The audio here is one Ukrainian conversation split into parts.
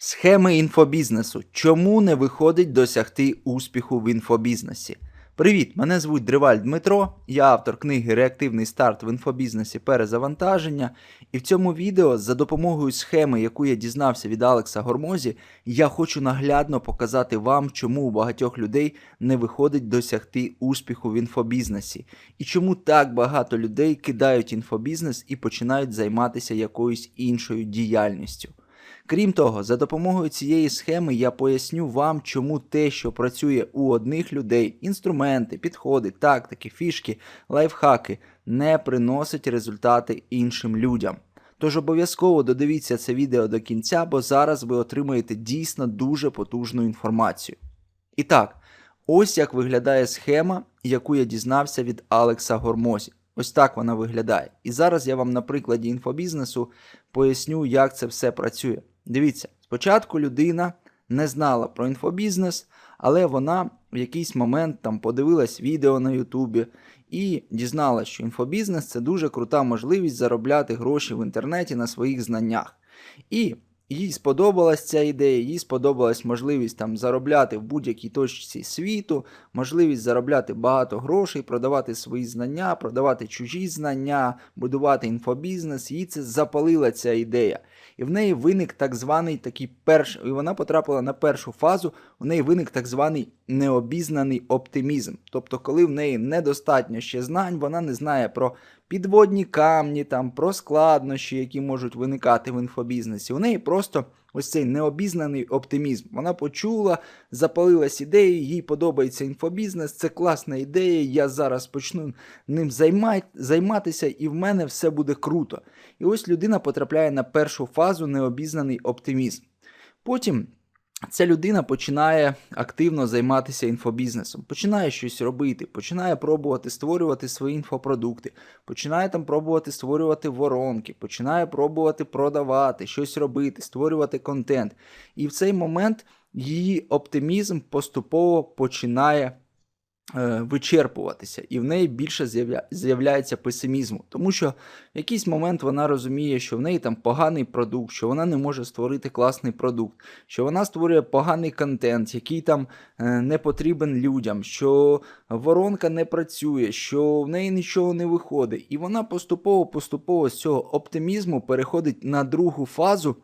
Схеми інфобізнесу. Чому не виходить досягти успіху в інфобізнесі? Привіт, мене звуть Дриваль Дмитро, я автор книги Реактивний старт в інфобізнесі перезавантаження. І в цьому відео за допомогою схеми, яку я дізнався від Алекса Гормозі, я хочу наглядно показати вам, чому у багатьох людей не виходить досягти успіху в інфобізнесі, і чому так багато людей кидають інфобізнес і починають займатися якоюсь іншою діяльністю. Крім того, за допомогою цієї схеми я поясню вам, чому те, що працює у одних людей, інструменти, підходи, тактики, фішки, лайфхаки, не приносить результати іншим людям. Тож обов'язково додивіться це відео до кінця, бо зараз ви отримаєте дійсно дуже потужну інформацію. І так, ось як виглядає схема, яку я дізнався від Алекса Гормозі. Ось так вона виглядає. І зараз я вам на прикладі інфобізнесу поясню, як це все працює. Дивіться, спочатку людина не знала про інфобізнес, але вона в якийсь момент там подивилась відео на Ютубі і дізналась, що інфобізнес це дуже крута можливість заробляти гроші в інтернеті на своїх знаннях. І їй сподобалась ця ідея, їй сподобалась можливість там заробляти в будь-якій точці світу, можливість заробляти багато грошей, продавати свої знання, продавати чужі знання, будувати інфобізнес. Їй це запалила ця ідея. І в неї виник так званий такий перш, і вона потрапила на першу фазу. У неї виник так званий необізнаний оптимізм. Тобто, коли в неї недостатньо ще знань, вона не знає про підводні камні, там, про складнощі, які можуть виникати в інфобізнесі. У неї просто ось цей необізнаний оптимізм. Вона почула, запалилась ідеєю, їй подобається інфобізнес, це класна ідея. Я зараз почну ним займатися, і в мене все буде круто. І ось людина потрапляє на першу фазу необізнаний оптимізм. Потім. Ця людина починає активно займатися інфобізнесом, починає щось робити, починає пробувати створювати свої інфопродукти, починає там пробувати створювати воронки, починає пробувати продавати, щось робити, створювати контент. І в цей момент її оптимізм поступово починає вичерпуватися, і в неї більше з'явля... з'являється песимізму, тому що в якийсь момент вона розуміє, що в неї там поганий продукт, що вона не може створити класний продукт, що вона створює поганий контент, який там е, не потрібен людям, що воронка не працює, що в неї нічого не виходить. І вона поступово-поступово з цього оптимізму переходить на другу фазу.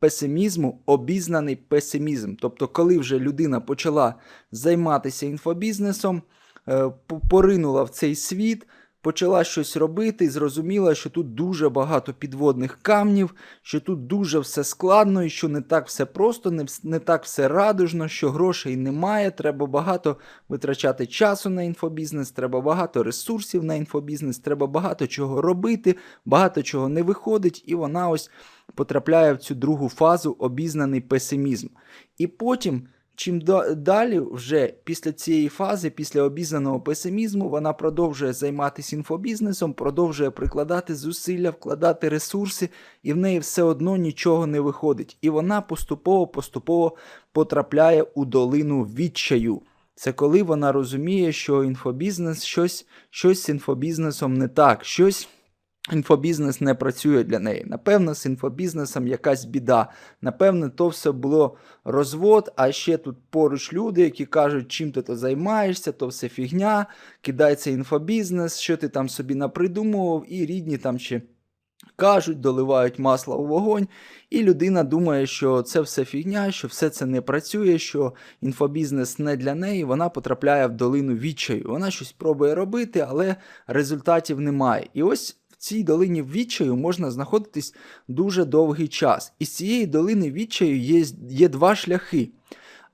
Песимізму обізнаний песимізм. Тобто, коли вже людина почала займатися інфобізнесом, е, поринула в цей світ, почала щось робити, і зрозуміла, що тут дуже багато підводних камнів, що тут дуже все складно, і що не так все просто, не, не так все радужно, що грошей немає, треба багато витрачати часу на інфобізнес, треба багато ресурсів на інфобізнес, треба багато чого робити, багато чого не виходить, і вона ось потрапляє в цю другу фазу обізнаний песимізм. І потім, чим да- далі, вже після цієї фази, після обізнаного песимізму, вона продовжує займатися інфобізнесом, продовжує прикладати зусилля, вкладати ресурси, і в неї все одно нічого не виходить. І вона поступово-поступово потрапляє у долину відчаю. Це коли вона розуміє, що інфобізнес щось, щось з інфобізнесом не так, щось інфобізнес не працює для неї. Напевно, з інфобізнесом якась біда. Напевно, то все було розвод, а ще тут поруч люди, які кажуть, чим ти то займаєшся, то все фігня, кидається інфобізнес, що ти там собі напридумував, і рідні там ще кажуть, доливають масло у вогонь, і людина думає, що це все фігня, що все це не працює, що інфобізнес не для неї, вона потрапляє в долину відчаю. Вона щось пробує робити, але результатів немає. І ось цій долині відчаю можна знаходитись дуже довгий час. І з цієї долини відчаю є, є два шляхи.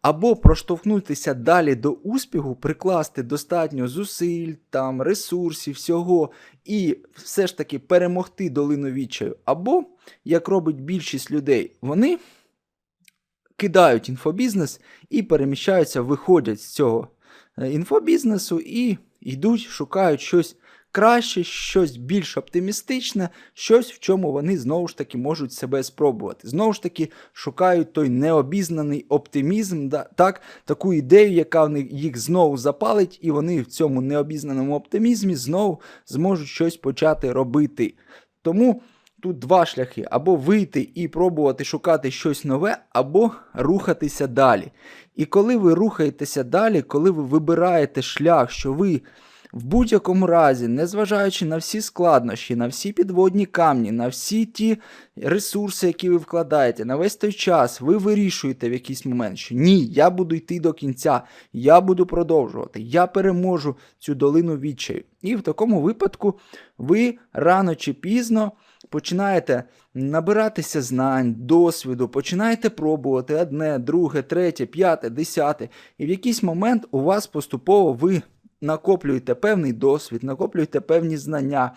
Або проштовхнутися далі до успіху, прикласти достатньо зусиль, там, ресурсів, всього, і все ж таки перемогти долину відчаю. Або, як робить більшість людей, вони кидають інфобізнес і переміщаються, виходять з цього е, інфобізнесу і йдуть, шукають щось краще, щось більш оптимістичне, щось, в чому вони знову ж таки можуть себе спробувати. Знову ж таки, шукають той необізнаний оптимізм, да, так, таку ідею, яка їх знову запалить, і вони в цьому необізнаному оптимізмі знову зможуть щось почати робити. Тому тут два шляхи: або вийти і пробувати шукати щось нове, або рухатися далі. І коли ви рухаєтеся далі, коли ви вибираєте шлях, що ви в будь-якому разі, незважаючи на всі складнощі, на всі підводні камні, на всі ті ресурси, які ви вкладаєте, на весь той час, ви вирішуєте в якийсь момент, що ні, я буду йти до кінця, я буду продовжувати, я переможу цю долину відчаю. І в такому випадку ви рано чи пізно починаєте набиратися знань, досвіду, починаєте пробувати одне, друге, третє, п'яте, десяте. І в якийсь момент у вас поступово ви накоплюєте певний досвід, накоплюєте певні знання,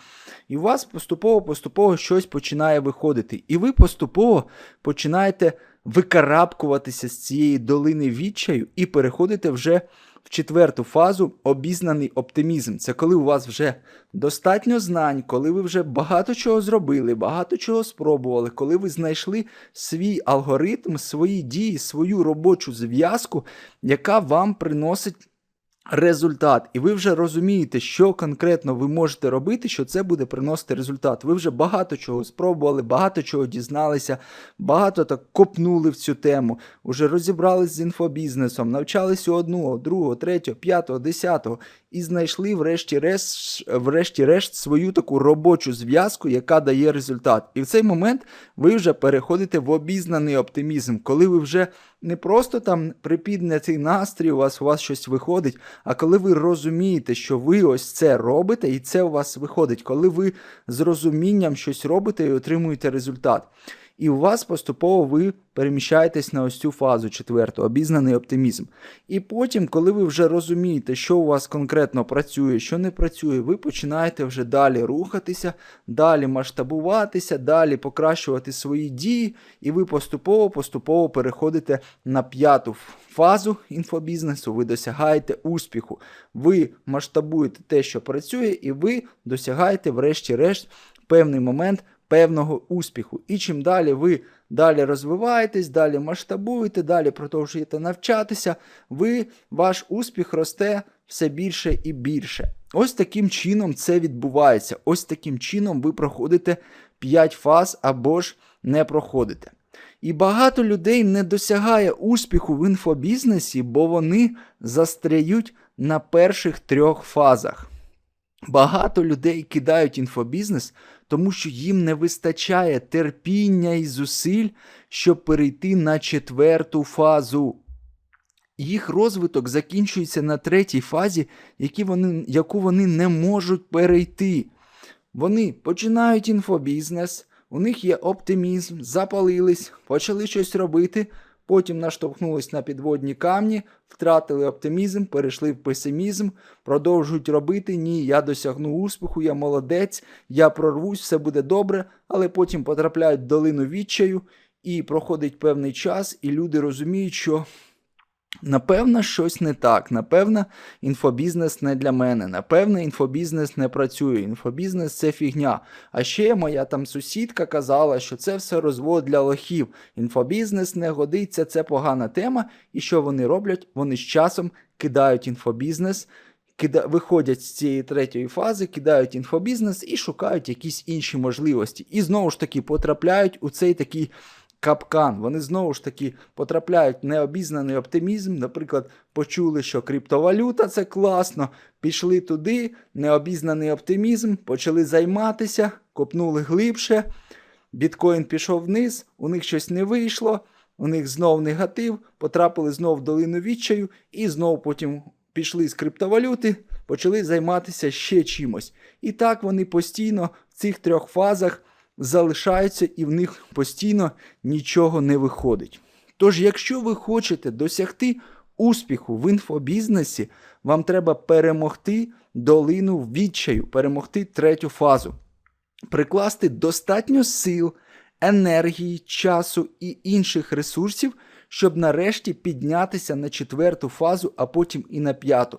і у вас поступово-поступово щось починає виходити. І ви поступово починаєте викарабкуватися з цієї долини відчаю і переходите вже в четверту фазу обізнаний оптимізм. Це коли у вас вже достатньо знань, коли ви вже багато чого зробили, багато чого спробували, коли ви знайшли свій алгоритм, свої дії, свою робочу зв'язку, яка вам приносить результат, і ви вже розумієте, що конкретно ви можете робити, що це буде приносити результат. Ви вже багато чого спробували, багато чого дізналися, багато так копнули в цю тему, вже розібрались з інфобізнесом, навчалися одного, другого, третього, п'ятого, десятого і знайшли, врешті-решт, врешті-решт, свою таку робочу зв'язку, яка дає результат. І в цей момент ви вже переходите в обізнаний оптимізм, коли ви вже не просто там припіднятий настрій, у вас у вас щось виходить, а коли ви розумієте, що ви ось це робите, і це у вас виходить, коли ви з розумінням щось робите і отримуєте результат. І у вас поступово ви переміщаєтесь на ось цю фазу четверту, обізнаний оптимізм. І потім, коли ви вже розумієте, що у вас конкретно працює, що не працює, ви починаєте вже далі рухатися, далі масштабуватися, далі покращувати свої дії, і ви поступово-поступово переходите на п'яту фазу інфобізнесу, ви досягаєте успіху. Ви масштабуєте те, що працює, і ви досягаєте, врешті-решт, певний момент певного успіху. І чим далі ви далі розвиваєтесь, далі масштабуєте, далі продовжуєте навчатися, ви, ваш успіх росте все більше і більше. Ось таким чином це відбувається. Ось таким чином ви проходите 5 фаз або ж не проходите. І багато людей не досягає успіху в інфобізнесі, бо вони застряють на перших трьох фазах. Багато людей кидають інфобізнес, тому що їм не вистачає терпіння і зусиль, щоб перейти на четверту фазу. Їх розвиток закінчується на третій фазі, які вони, яку вони не можуть перейти. Вони починають інфобізнес, у них є оптимізм, запалились, почали щось робити, потім наштовхнулись на підводні камні, втратили оптимізм, перейшли в песимізм, продовжують робити. Ні, я досягну успіху, я молодець, я прорвусь, все буде добре, але потім потрапляють в долину відчаю, і проходить певний час, і люди розуміють, що. Напевно, щось не так. Напевно, інфобізнес не для мене. Напевно, інфобізнес не працює. Інфобізнес це фігня. А ще моя там сусідка казала, що це все розвод для лохів. Інфобізнес не годиться, це погана тема. І що вони роблять? Вони з часом кидають інфобізнес, кида... виходять з цієї третьої фази, кидають інфобізнес і шукають якісь інші можливості. І знову ж таки потрапляють у цей такий капкан. Вони знову ж таки потрапляють в необізнаний оптимізм. Наприклад, почули, що криптовалюта це класно, пішли туди, необізнаний оптимізм, почали займатися, копнули глибше. Біткоін пішов вниз, у них щось не вийшло, у них знов негатив, потрапили знов в долину відчаю і знов потім пішли з криптовалюти, почали займатися ще чимось. І так вони постійно в цих трьох фазах залишаються і в них постійно нічого не виходить. Тож, якщо ви хочете досягти успіху в інфобізнесі, вам треба перемогти долину відчаю, перемогти третю фазу, прикласти достатньо сил, енергії, часу і інших ресурсів, щоб нарешті піднятися на четверту фазу, а потім і на п'яту.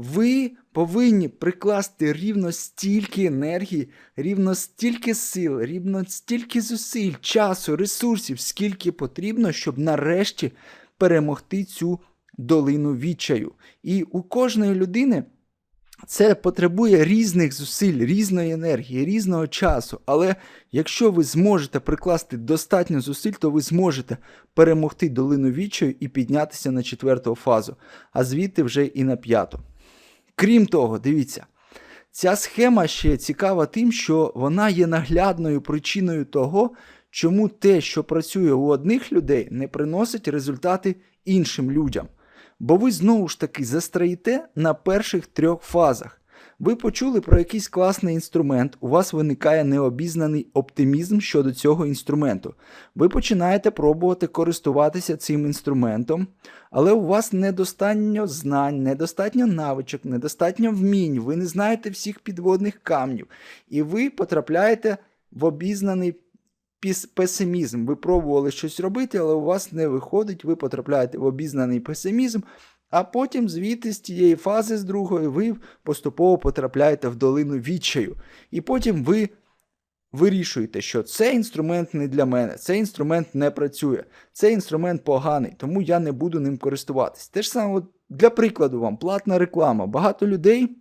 Ви повинні прикласти рівно стільки енергії, рівно стільки сил, рівно стільки зусиль, часу, ресурсів, скільки потрібно, щоб нарешті перемогти цю долину відчаю. І у кожної людини Це потребує різних зусиль, різної енергії, різного часу. Але якщо ви зможете прикласти достатньо зусиль, то ви зможете перемогти долину відчаю і піднятися на четверту фазу, а звідти вже і на п'яту. Крім того, дивіться, ця схема ще цікава тим, що вона є наглядною причиною того, чому те, що працює у одних людей, не приносить результати іншим людям. Бо ви знову ж таки застраєте на перших трьох фазах. Ви почули про якийсь класний інструмент, у вас виникає необізнаний оптимізм щодо цього інструменту. Ви починаєте пробувати користуватися цим інструментом, але у вас недостатньо знань, недостатньо навичок, недостатньо вмінь, ви не знаєте всіх підводних камнів, і ви потрапляєте в обізнаний песимізм. Ви пробували щось робити, але у вас не виходить, ви потрапляєте в обізнаний песимізм, а потім звідти з тієї фази з другої ви поступово потрапляєте в долину відчаю. І потім ви вирішуєте, що цей інструмент не для мене, цей інструмент не працює, цей інструмент поганий, тому я не буду ним користуватись. Те ж саме для прикладу вам, платна реклама. Багато людей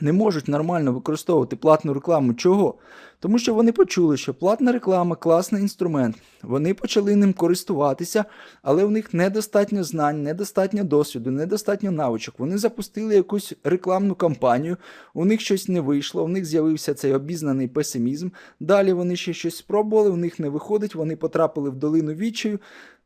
не можуть нормально використовувати платну рекламу. Чого? Тому що вони почули, що платна реклама класний інструмент. Вони почали ним користуватися, але у них недостатньо знань, недостатньо досвіду, недостатньо навичок. Вони запустили якусь рекламну кампанію, у них щось не вийшло, у них з'явився цей обізнаний песимізм. Далі вони ще щось спробували, у них не виходить, вони потрапили в долину відчаю.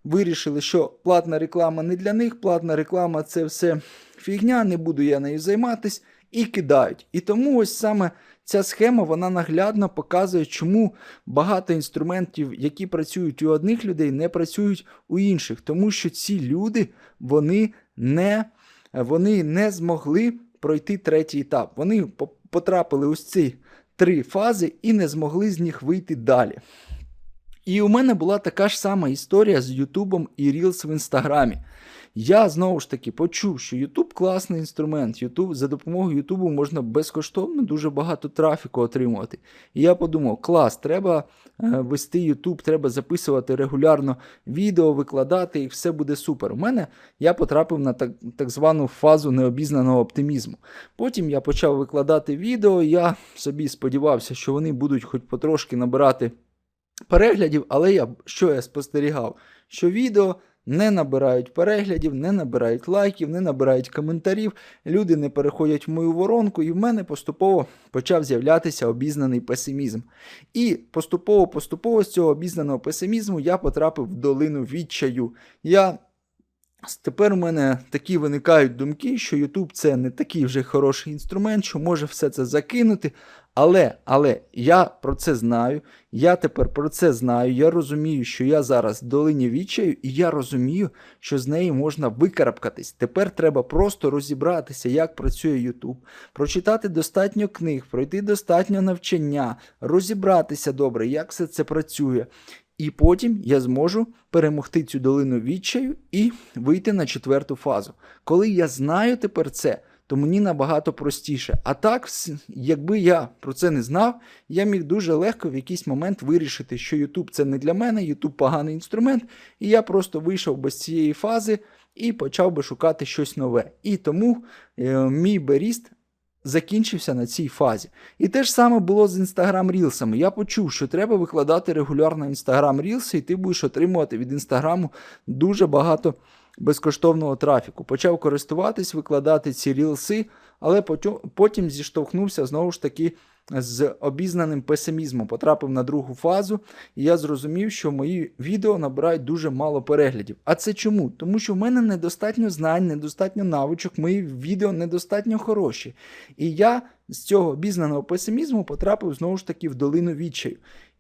Вирішили, що платна реклама не для них, платна реклама це все фігня, не буду я нею займатися і кидають. І тому ось саме ця схема вона наглядно показує, чому багато інструментів, які працюють у одних людей, не працюють у інших. Тому що ці люди вони не, вони не змогли пройти третій етап. Вони потрапили ось ці три фази і не змогли з них вийти далі. І у мене була така ж сама історія з Ютубом і Reels в Інстаграмі. Я знову ж таки почув, що YouTube класний інструмент. YouTube, За допомогою YouTube можна безкоштовно дуже багато трафіку отримувати. І я подумав, клас, треба е, вести YouTube, треба записувати регулярно відео, викладати, і все буде супер. У мене я потрапив на так, так звану фазу необізнаного оптимізму. Потім я почав викладати відео, я собі сподівався, що вони будуть хоч потрошки набирати переглядів, але я що я спостерігав? Що відео не набирають переглядів, не набирають лайків, не набирають коментарів, люди не переходять в мою воронку, і в мене поступово почав з'являтися обізнаний песимізм. І поступово-поступово з цього обізнаного песимізму я потрапив в долину відчаю. Я Тепер у мене такі виникають думки, що YouTube це не такий вже хороший інструмент, що може все це закинути. Але але я про це знаю, я тепер про це знаю. Я розумію, що я зараз в долині відчаю, і я розумію, що з неї можна викарабкатись. Тепер треба просто розібратися, як працює YouTube, прочитати достатньо книг, пройти достатньо навчання, розібратися добре, як все це працює. І потім я зможу перемогти цю долину відчаю і вийти на четверту фазу. Коли я знаю тепер це, то мені набагато простіше. А так, якби я про це не знав, я міг дуже легко в якийсь момент вирішити, що YouTube це не для мене, YouTube поганий інструмент, і я просто вийшов без цієї фази і почав би шукати щось нове. І тому е, мій беріст закінчився на цій фазі. І те ж саме було з Instagram Reels. Я почув, що треба викладати регулярно Instagram Reels, і ти будеш отримувати від Інстаграму дуже багато безкоштовного трафіку. Почав користуватись, викладати ці рілси, але потім зіштовхнувся знову ж таки з обізнаним песимізмом. Потрапив на другу фазу, і я зрозумів, що мої відео набирають дуже мало переглядів. А це чому? Тому що в мене недостатньо знань, недостатньо навичок, мої відео недостатньо хороші. І я з цього обізнаного песимізму потрапив знову ж таки в долину відчаю.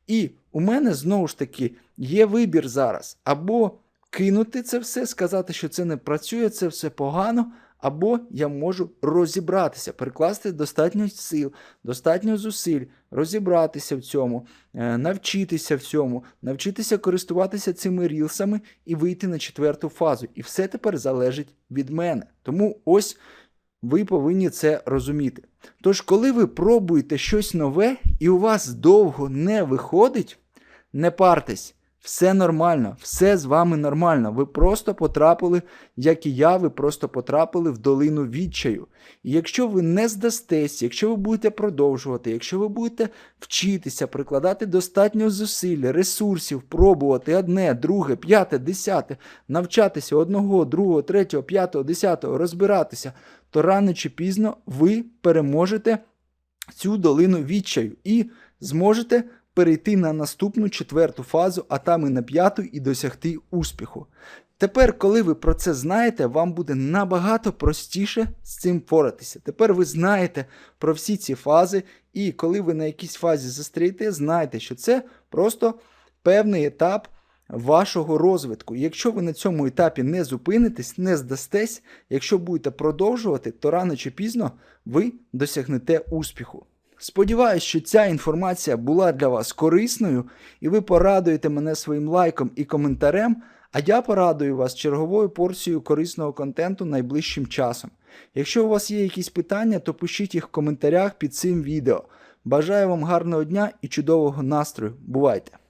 І у мене знову ж таки є вибір зараз. Або кинути це все, сказати, що це не працює, це все погано. Або я можу розібратися, прикласти достатньо сил, достатньо зусиль, розібратися в цьому, е, навчитися в цьому, навчитися користуватися цими рілсами і вийти на четверту фазу. І все тепер залежить від мене. Тому ось ви повинні це розуміти. Тож, коли ви пробуєте щось нове і у вас довго не виходить, не партесь. Все нормально, все з вами нормально. Ви просто потрапили, як і я, ви просто потрапили в долину відчаю. І якщо ви не здастесь, якщо ви будете продовжувати, якщо ви будете вчитися, прикладати достатньо зусиль, ресурсів, пробувати одне, друге, п'яте, десяте, навчатися одного, другого, третього, п'ятого, десятого, розбиратися, то рано чи пізно ви переможете цю долину відчаю і зможете перейти на наступну четверту фазу, а там і на п'яту, і досягти успіху. Тепер, коли ви про це знаєте, вам буде набагато простіше з цим впоратися. Тепер ви знаєте про всі ці фази, і коли ви на якійсь фазі застрієте, знайте, що це просто певний етап вашого розвитку. Якщо ви на цьому етапі не зупинитесь, не здастесь, якщо будете продовжувати, то рано чи пізно ви досягнете успіху. Сподіваюсь, що ця інформація була для вас корисною, і ви порадуєте мене своїм лайком і коментарем. А я порадую вас черговою порцією корисного контенту найближчим часом. Якщо у вас є якісь питання, то пишіть їх в коментарях під цим відео. Бажаю вам гарного дня і чудового настрою. Бувайте!